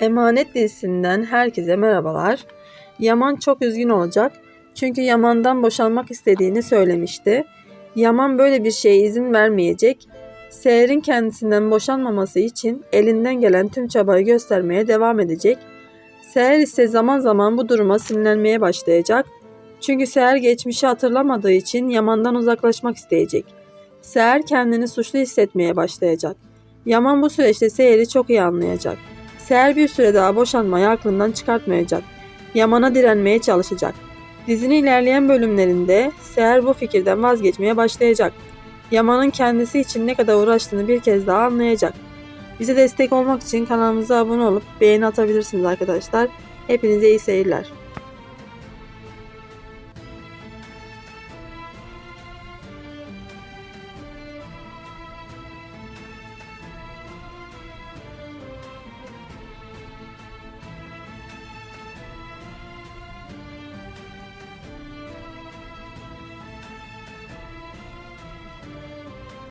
Emanet dizisinden herkese merhabalar. Yaman çok üzgün olacak. Çünkü Yaman'dan boşanmak istediğini söylemişti. Yaman böyle bir şeye izin vermeyecek. Seher'in kendisinden boşanmaması için elinden gelen tüm çabayı göstermeye devam edecek. Seher ise zaman zaman bu duruma sinirlenmeye başlayacak. Çünkü Seher geçmişi hatırlamadığı için Yaman'dan uzaklaşmak isteyecek. Seher kendini suçlu hissetmeye başlayacak. Yaman bu süreçte Seher'i çok iyi anlayacak. Seher bir süre daha boşanmayı aklından çıkartmayacak. Yaman'a direnmeye çalışacak. Dizinin ilerleyen bölümlerinde Seher bu fikirden vazgeçmeye başlayacak. Yaman'ın kendisi için ne kadar uğraştığını bir kez daha anlayacak. Bize destek olmak için kanalımıza abone olup beğeni atabilirsiniz arkadaşlar. Hepinize iyi seyirler.